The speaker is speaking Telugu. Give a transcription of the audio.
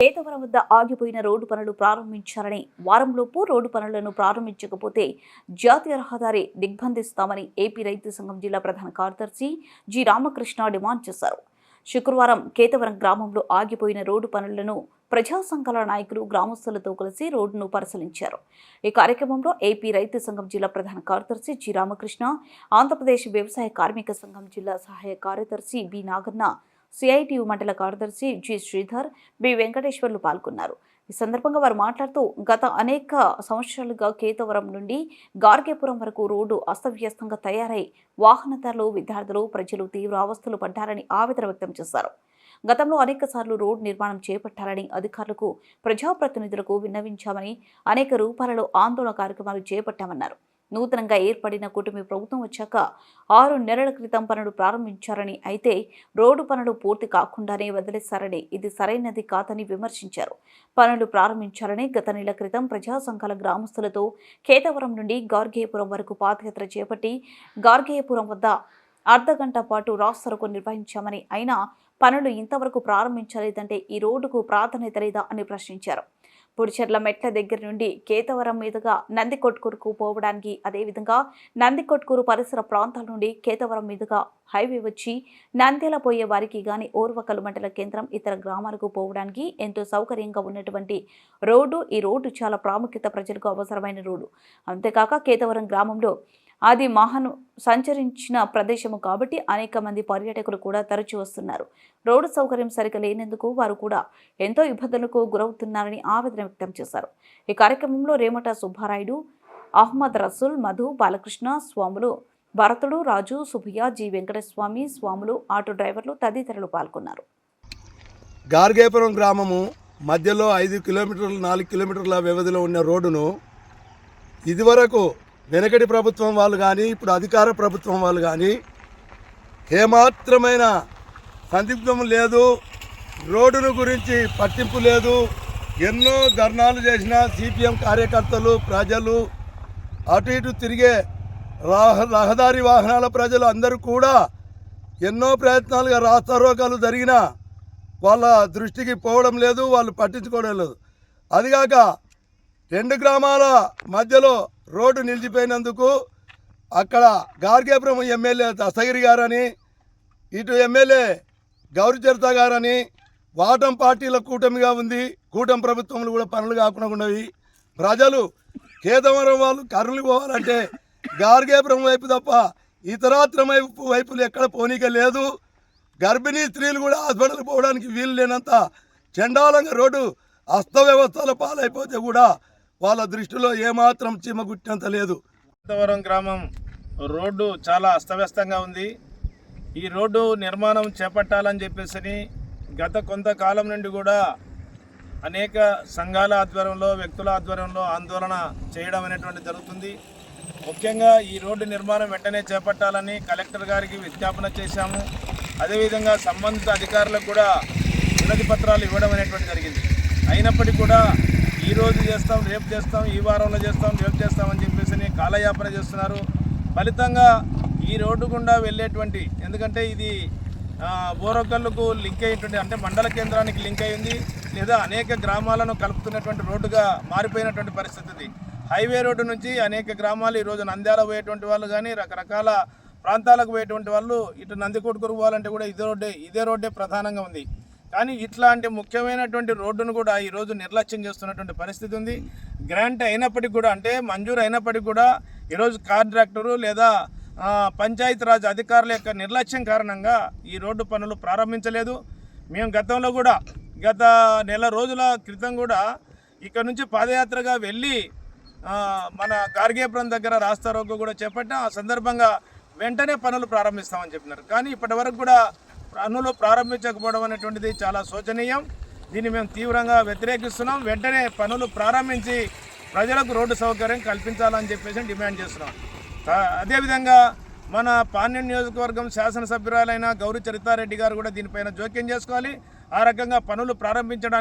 కేతవరం వద్ద ఆగిపోయిన రోడ్డు పనులు ప్రారంభించాలని వారంలోపు రోడ్డు పనులను ప్రారంభించకపోతే జాతీయ రహదారి దిగ్బంధిస్తామని ఏపీ రైతు సంఘం జిల్లా ప్రధాన కార్యదర్శి జి రామకృష్ణ డిమాండ్ చేశారు. శుక్రవారం కేతవరం గ్రామంలో ఆగిపోయిన రోడ్డు పనులను ప్రజా సంఘాల నాయకులు గ్రామస్తులతో కలిసి రోడ్డును పరిశీలించారు. ఈ కార్యక్రమంలో ఏపీ రైతు సంఘం జిల్లా ప్రధాన కార్యదర్శి జి రామకృష్ణ ఆంధ్రప్రదేశ్ వ్యవసాయ కార్మిక సంఘం జిల్లా సహాయ కార్యదర్శి బి నాగన్న సిఐటియు మండల కార్యదర్శి జి శ్రీధర్ బి వెంకటేశ్వర్లు పాల్గొన్నారు. ఈ సందర్భంగా వారు మాట్లాడుతూ గత అనేక సంవత్సరాలుగా కేతవరం నుండి గార్గేపురం వరకు రోడ్డు అస్తవ్యస్తంగా తయారై వాహనదారులు విద్యార్థులు ప్రజలు తీవ్ర అవస్థలు పడ్డారని ఆవేదన వ్యక్తం చేశారు. గతంలో అనేక సార్లు రోడ్డు నిర్మాణం చేపట్టాలని అధికారులకు ప్రజాప్రతినిధులకు విన్నవించామని అనేక రూపాలలో ఆందోళన కార్యక్రమాలు చేపట్టామన్నారు. నూతనంగా ఏర్పడిన కూటమి ప్రభుత్వం వచ్చాక ఆరు నెలల క్రితం పనులు ప్రారంభించారని అయితే రోడ్డు పనులు పూర్తి కాకుండానే వదిలేశారని ఇది సరైనది కాదని విమర్శించారు. పనులు ప్రారంభించారని గత నెల క్రితం ప్రజా సంఘాల గ్రామస్తులతో కేతవరం నుండి గార్గేయపురం వరకు పాదయాత్ర చేపట్టి గార్గేయపురం వద్ద అర్ధగంట పాటు రాస్తరకు నిర్వహించామని అయినా పనులు ఇంతవరకు ప్రారంభించలేదంటే ఈ రోడ్డుకు ప్రాధాన్యత లేదా అని ప్రశ్నించారు. పుడిచెర్ల మెట్ల దగ్గర నుండి కేతవరం మీదుగా నందికొట్కూరుకు పోవడానికి అదేవిధంగా నందికొట్కూరు పరిసర ప్రాంతాల నుండి కేతవరం మీదుగా హైవే వచ్చి నంద్యాల పోయే వారికి గాని ఓర్వకలు మండల కేంద్రం ఇతర గ్రామాలకు పోవడానికి ఎంతో సౌకర్యంగా ఉన్నటువంటి రోడ్డు. ఈ రోడ్డు చాలా ప్రాముఖ్యత ప్రజలకు అవసరమైన రోడ్డు. అంతేకాక కేతవరం గ్రామంలో అది మహాను సంచరించిన ప్రదేశము కాబట్టి అనేక మంది పర్యాటకులు కూడా తరచూ వస్తున్నారు. రోడ్డు సౌకర్యం సరిగా లేనందుకు వారు కూడా ఎంతో ఇబ్బందులకు గురవుతున్నారని ఆవేదన వ్యక్తం చేశారు. ఈ కార్యక్రమంలో రేమట సుబ్బారాయుడు అహ్మద్ రసూల్ మధు బాలకృష్ణ స్వాములు భరతుడు రాజు సుభయ్య జి. వెంకటస్వామి స్వాములు ఆటో డ్రైవర్లు తదితరులు పాల్గొన్నారు. గార్గేపురం గ్రామము మధ్యలో ఐదు కిలోమీటర్లు నాలుగు కిలోమీటర్ల వ్యవధిలో ఉన్న రోడ్డును ఇదివరకు వెనకటి ప్రభుత్వం వాళ్ళు కానీ ఇప్పుడు అధికార ప్రభుత్వం వాళ్ళు కానీ ఏమాత్రమైన సందిగ్ధం లేదు రోడ్డును గురించి పట్టింపు లేదు ఎన్నో ధర్నాలు చేసిన సిపిఎం కార్యకర్తలు ప్రజలు అటు ఇటు తిరిగే రహ రహదారి వాహనాల ప్రజలు అందరూ కూడా ఎన్నో ప్రయత్నాలుగా రాస్తారోకాలు జరిగినా వాళ్ళ దృష్టికి పోవడం లేదు వాళ్ళు పట్టించుకోవడం లేదు. అదిగాక రెండు గ్రామాల మధ్యలో రోడ్డు నిలిచిపోయినందుకు అక్కడ గార్గేపురం ఎమ్మెల్యే దస్తగిరి గారని ఇటు ఎమ్మెల్యే గౌరీచరిత గారని వాటం పార్టీల కూటమిగా ఉంది. కూటమి ప్రభుత్వంలో కూడా పనులు కాకుండా ఉన్నవి ప్రజలు కేదవరం వాళ్ళు కర్నూలు పోవాలంటే గార్గేపురం వైపు తప్ప ఇతరాత్రం వైపు వైపులు ఎక్కడ పోనీక లేదు. గర్భిణీ స్త్రీలు కూడా హాస్పిటల్ పోవడానికి వీలు లేనంత చండాలంగా రోడ్డు అస్తవ్యవస్థల పాలైపోతే కూడా వాళ్ళ దృష్టిలో ఏమాత్రం చీమగుట్టినంత లేదు. కొత్తవరం గ్రామం రోడ్డు చాలా అస్తవ్యస్తంగా ఉంది. ఈ రోడ్డు నిర్మాణం చేపట్టాలని చెప్పేసి గత కొంతకాలం నుండి కూడా అనేక సంఘాల ఆధ్వర్యంలో వ్యక్తుల ఆధ్వర్యంలో ఆందోళన చేయడం అనేటువంటి జరుగుతుంది. ముఖ్యంగా ఈ రోడ్డు నిర్మాణం వెంటనే చేపట్టాలని కలెక్టర్ గారికి విజ్ఞాపన చేశాము. అదేవిధంగా సంబంధిత అధికారులకు కూడా వినతి పత్రాలు ఇవ్వడం అనేటువంటి జరిగింది. అయినప్పటికీ కూడా ఈ రోజు చేస్తాం రేపు చేస్తాం ఈ వారంలో చేస్తాం రేపు చేస్తామని చెప్పేసి కాలయాపన చేస్తున్నారు. ఫలితంగా ఈ రోడ్డు గుండా వెళ్ళేటువంటి ఎందుకంటే ఇది బోరగల్లుకు లింక్ అయ్యేటువంటి అంటే మండల కేంద్రానికి లింక్ అయింది లేదా అనేక గ్రామాలను కలుపుతున్నటువంటి రోడ్డుగా మారిపోయినటువంటి పరిస్థితి ఇది. హైవే రోడ్డు నుంచి అనేక గ్రామాలు ఈరోజు నంద్యాల పోయేటువంటి వాళ్ళు కానీ రకరకాల ప్రాంతాలకు పోయేటువంటి వాళ్ళు ఇటు నందికొట్కూరు పోవాలంటే కూడా ఇదే రోడ్డే ఇదే రోడ్డే ప్రధానంగా ఉంది. కానీ ఇట్లాంటి ముఖ్యమైనటువంటి రోడ్డును కూడా ఈరోజు నిర్లక్ష్యం చేస్తున్నటువంటి పరిస్థితి ఉంది. గ్రాంట్ అయినప్పటికీ కూడా అంటే మంజూరు అయినప్పటికీ కూడా ఈరోజు కాంట్రాక్టరు లేదా పంచాయతీరాజ్ అధికారుల యొక్క నిర్లక్ష్యం కారణంగా ఈ రోడ్డు పనులు ప్రారంభించలేదు. మేము గతంలో కూడా గత నెల రోజుల క్రితం కూడా ఇక్కడ నుంచి పాదయాత్రగా వెళ్ళి మన గార్గేపురం దగ్గర రాస్తారోగ్గు కూడా చేపట్టాం. ఆ సందర్భంగా వెంటనే పనులు ప్రారంభిస్తామని చెప్పినారు. కానీ ఇప్పటి వరకు కూడా పనులు ప్రారంభించకపోవడం అనేటువంటిది చాలా శోచనీయం. దీన్ని మేము తీవ్రంగా వ్యతిరేకిస్తున్నాం. వెంటనే పనులు ప్రారంభించి ప్రజలకు రోడ్డు సౌకర్యం కల్పించాలని చెప్పేసి డిమాండ్ చేస్తున్నాం. అదేవిధంగా మన పాణ్యం నియోజకవర్గం శాసనసభ్యురాలైన గౌరీ చరితారెడ్డి గారు కూడా దీనిపైన జోక్యం చేసుకోవాలి. ఆ రకంగా పనులు ప్రారంభించడానికి